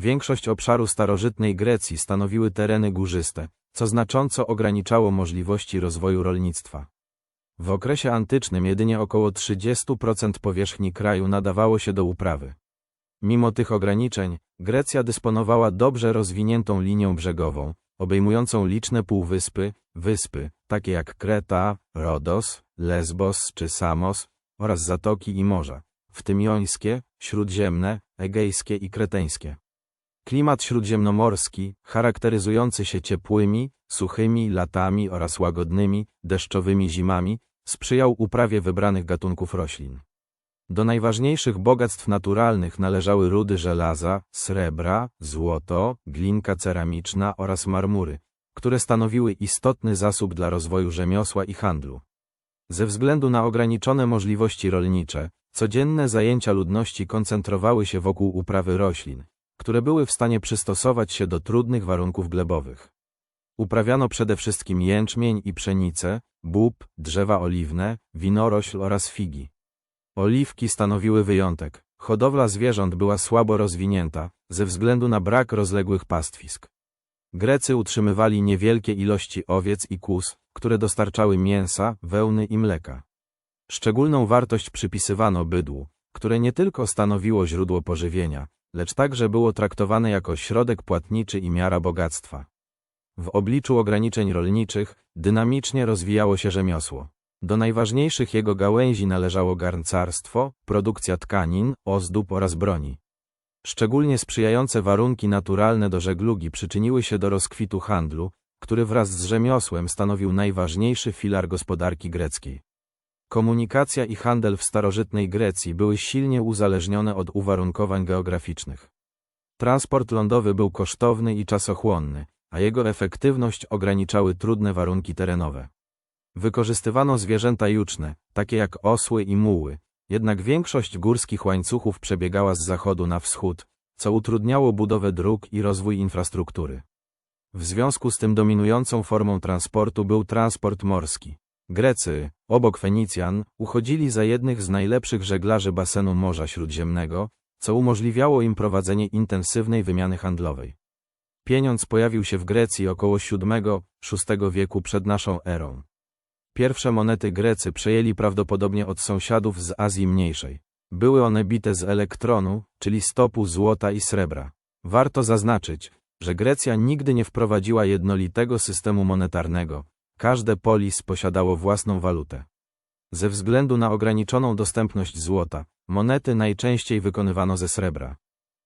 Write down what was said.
Większość obszaru starożytnej Grecji stanowiły tereny górzyste, co znacząco ograniczało możliwości rozwoju rolnictwa. W okresie antycznym jedynie około 30% powierzchni kraju nadawało się do uprawy. Mimo tych ograniczeń, Grecja dysponowała dobrze rozwiniętą linią brzegową, obejmującą liczne półwyspy, wyspy, takie jak Kreta, Rodos, Lesbos czy Samos, oraz zatoki i morza, w tym jońskie, śródziemne, egejskie i kreteńskie. Klimat śródziemnomorski, charakteryzujący się ciepłymi, suchymi latami oraz łagodnymi, deszczowymi zimami, sprzyjał uprawie wybranych gatunków roślin. Do najważniejszych bogactw naturalnych należały rudy żelaza, srebra, złoto, glinka ceramiczna oraz marmury, które stanowiły istotny zasób dla rozwoju rzemiosła i handlu. Ze względu na ograniczone możliwości rolnicze, codzienne zajęcia ludności koncentrowały się wokół uprawy roślin, które były w stanie przystosować się do trudnych warunków glebowych. Uprawiano przede wszystkim jęczmień i pszenicę, bób, drzewa oliwne, winorośl oraz figi. Oliwki stanowiły wyjątek. Hodowla zwierząt była słabo rozwinięta, ze względu na brak rozległych pastwisk. Grecy utrzymywali niewielkie ilości owiec i kóz, które dostarczały mięsa, wełny i mleka. Szczególną wartość przypisywano bydłu, które nie tylko stanowiło źródło pożywienia, lecz także było traktowane jako środek płatniczy i miara bogactwa. W obliczu ograniczeń rolniczych dynamicznie rozwijało się rzemiosło. Do najważniejszych jego gałęzi należało garncarstwo, produkcja tkanin, ozdób oraz broni. Szczególnie sprzyjające warunki naturalne do żeglugi przyczyniły się do rozkwitu handlu, który wraz z rzemiosłem stanowił najważniejszy filar gospodarki greckiej. Komunikacja i handel w starożytnej Grecji były silnie uzależnione od uwarunkowań geograficznych. Transport lądowy był kosztowny i czasochłonny, a jego efektywność ograniczały trudne warunki terenowe. Wykorzystywano zwierzęta juczne, takie jak osły i muły, jednak większość górskich łańcuchów przebiegała z zachodu na wschód, co utrudniało budowę dróg i rozwój infrastruktury. W związku z tym dominującą formą transportu był transport morski. Grecy, obok Fenicjan, uchodzili za jednych z najlepszych żeglarzy basenu Morza Śródziemnego, co umożliwiało im prowadzenie intensywnej wymiany handlowej. Pieniądz pojawił się w Grecji około VII-VI wieku przed naszą erą. Pierwsze monety Grecy przejęli prawdopodobnie od sąsiadów z Azji Mniejszej. Były one bite z elektronu, czyli stopu złota i srebra. Warto zaznaczyć, że Grecja nigdy nie wprowadziła jednolitego systemu monetarnego. Każde polis posiadało własną walutę. Ze względu na ograniczoną dostępność złota, monety najczęściej wykonywano ze srebra.